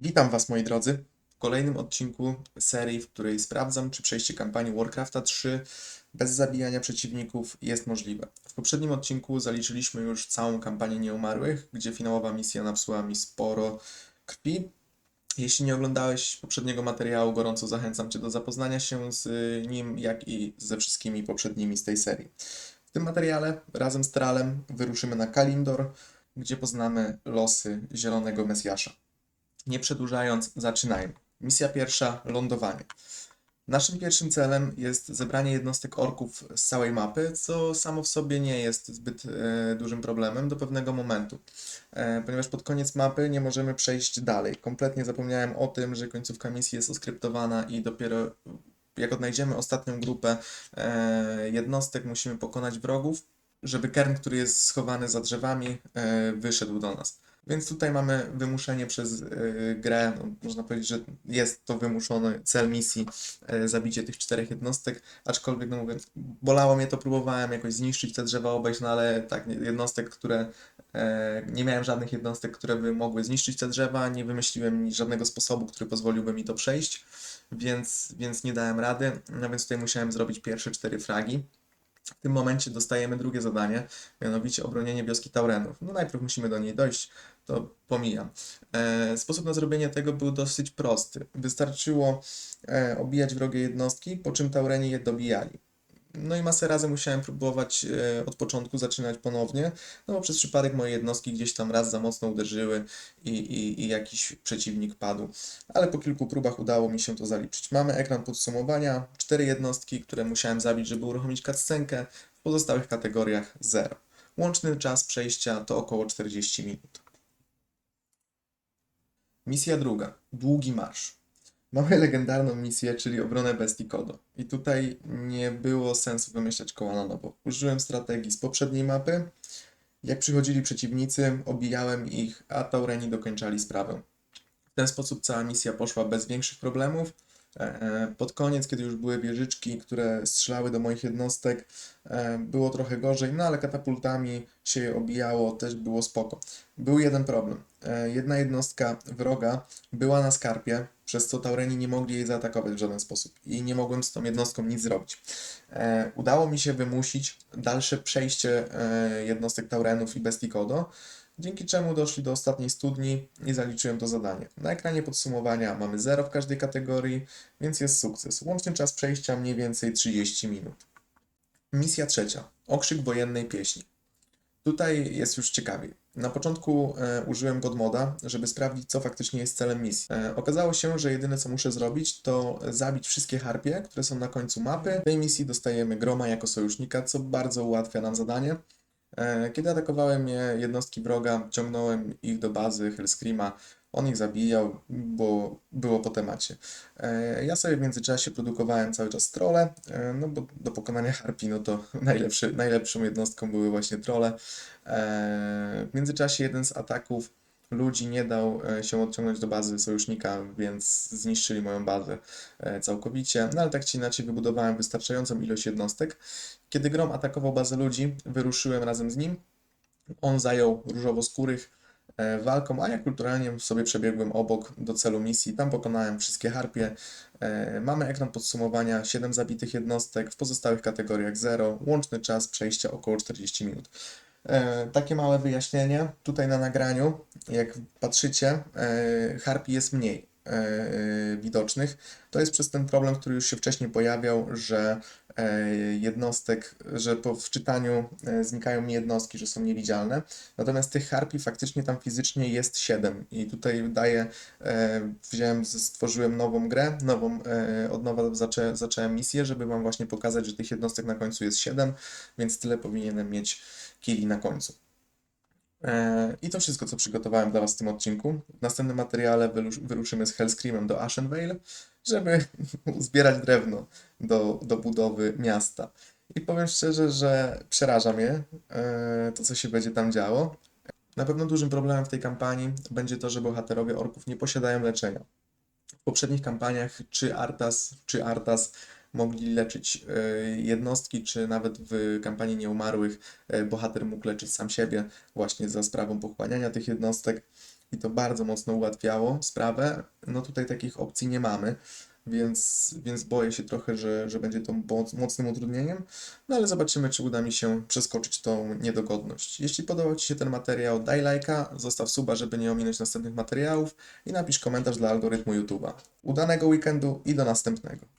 Witam Was, moi drodzy, w kolejnym odcinku serii, w której sprawdzam, czy przejście kampanii Warcrafta 3 bez zabijania przeciwników jest możliwe. W poprzednim odcinku zaliczyliśmy już całą kampanię Nieumarłych, gdzie finałowa misja napsuła mi sporo krwi. Jeśli nie oglądałeś poprzedniego materiału, gorąco zachęcam Cię do zapoznania się z nim, jak i ze wszystkimi poprzednimi z tej serii. W tym materiale razem z Tralem wyruszymy na Kalimdor, gdzie poznamy losy Zielonego Mesjasza. Nie przedłużając, zaczynajmy. Misja pierwsza lądowanie. Naszym pierwszym celem jest zebranie jednostek orków z całej mapy, co samo w sobie nie jest zbyt e, dużym problemem do pewnego momentu, e, ponieważ pod koniec mapy nie możemy przejść dalej. Kompletnie zapomniałem o tym, że końcówka misji jest oskryptowana i dopiero jak odnajdziemy ostatnią grupę e, jednostek, musimy pokonać wrogów, żeby kern, który jest schowany za drzewami, e, wyszedł do nas. Więc tutaj mamy wymuszenie przez y, grę, no, można powiedzieć, że jest to wymuszony cel misji, y, zabicie tych czterech jednostek, aczkolwiek, no mówię, bolało mnie to, próbowałem jakoś zniszczyć te drzewa obejść, no ale tak, jednostek, które, e, nie miałem żadnych jednostek, które by mogły zniszczyć te drzewa, nie wymyśliłem żadnego sposobu, który pozwoliłby mi to przejść, więc, więc nie dałem rady, no więc tutaj musiałem zrobić pierwsze cztery fragi. W tym momencie dostajemy drugie zadanie, mianowicie obronienie wioski Taurenów. No najpierw musimy do niej dojść, to pomijam. E, sposób na zrobienie tego był dosyć prosty. Wystarczyło e, obijać wrogie jednostki, po czym Taureni je dobijali. No i masę razy musiałem próbować e, od początku zaczynać ponownie, no bo przez przypadek moje jednostki gdzieś tam raz za mocno uderzyły i, i, i jakiś przeciwnik padł. Ale po kilku próbach udało mi się to zaliczyć. Mamy ekran podsumowania, cztery jednostki, które musiałem zabić, żeby uruchomić cutscenkę, w pozostałych kategoriach 0. Łączny czas przejścia to około 40 minut. Misja druga. Długi marsz. Mamy legendarną misję, czyli obronę bestii Kodo. I tutaj nie było sensu wymyślać koła na nowo. Użyłem strategii z poprzedniej mapy. Jak przychodzili przeciwnicy, obijałem ich, a Taureni dokończali sprawę. W ten sposób cała misja poszła bez większych problemów. E, Pod koniec, kiedy już były wieżyczki, które strzelały do moich jednostek, e, było trochę gorzej, no ale katapultami się je obijało, też było spoko. Był jeden problem. E, Jedna jednostka wroga była na skarpie, przez co Taureni nie mogli jej zaatakować w żaden sposób i nie mogłem z tą jednostką nic zrobić. E, Udało mi się wymusić dalsze przejście e, jednostek Taurenów i Bestii Kodo, dzięki czemu doszli do ostatniej studni i zaliczyłem to zadanie. Na ekranie podsumowania mamy 0 w każdej kategorii, więc jest sukces. Łączny czas przejścia mniej więcej 30 minut. Misja trzecia. Okrzyk wojennej pieśni. Tutaj jest już ciekawiej. Na początku e, użyłem Godmoda, żeby sprawdzić, co faktycznie jest celem misji. E, okazało się, że jedyne, co muszę zrobić, to zabić wszystkie harpie, które są na końcu mapy. W tej misji dostajemy Groma jako sojusznika, co bardzo ułatwia nam zadanie. E, Kiedy atakowały mnie jednostki wroga, ciągnąłem ich do bazy Hellscreama. On ich zabijał, bo było po temacie. E, Ja sobie w międzyczasie produkowałem cały czas trole, e, no bo do pokonania harpi, no to najlepszy, najlepszą jednostką były właśnie trole. W międzyczasie jeden z ataków ludzi nie dał się odciągnąć do bazy sojusznika, więc zniszczyli moją bazę całkowicie. No ale tak czy inaczej wybudowałem wystarczającą ilość jednostek. Kiedy Grom atakował bazę ludzi, wyruszyłem razem z nim. On zajął różowo-skórych e, walką, a ja kulturalnie sobie przebiegłem obok do celu misji. Tam pokonałem wszystkie harpie. E, Mamy ekran podsumowania, 7 zabitych jednostek, w pozostałych kategoriach 0. Łączny czas przejścia około 40 minut. E, Takie małe wyjaśnienie. Tutaj na nagraniu, jak patrzycie, harpi jest mniej widocznych. To jest przez ten problem, który już się wcześniej pojawiał, że jednostek, że po wczytaniu e, znikają mi jednostki, że są niewidzialne. Natomiast tych harpi faktycznie tam fizycznie jest 7 i tutaj daję, e, wziąłem, stworzyłem nową grę, nową, e, od nowa zaczę, zacząłem misję, żeby Wam właśnie pokazać, że tych jednostek na końcu jest 7, więc tyle powinienem mieć kili na końcu. E, I to wszystko, co przygotowałem dla Was w tym odcinku. W następnym materiale wyrusz- wyruszymy z Hellscreamem do Ashenvale, żeby zbierać drewno do, do budowy miasta. I powiem szczerze, że przeraża mnie e, to, co się będzie tam działo. Na pewno dużym problemem w tej kampanii będzie to, że bohaterowie orków nie posiadają leczenia. W poprzednich kampaniach czy Artas, czy Artas mogli leczyć e, jednostki, czy nawet w kampanii Nieumarłych e, bohater mógł leczyć sam siebie właśnie za sprawą pochłaniania tych jednostek. I to bardzo mocno ułatwiało sprawę. No tutaj takich opcji nie mamy, więc, więc boję się trochę, że, że będzie to moc- mocnym utrudnieniem, no ale zobaczymy, czy uda mi się przeskoczyć tą niedogodność. Jeśli podobał Ci się ten materiał, daj lajka, zostaw suba, żeby nie ominąć następnych materiałów i napisz komentarz dla algorytmu YouTube'a. Udanego weekendu i do następnego.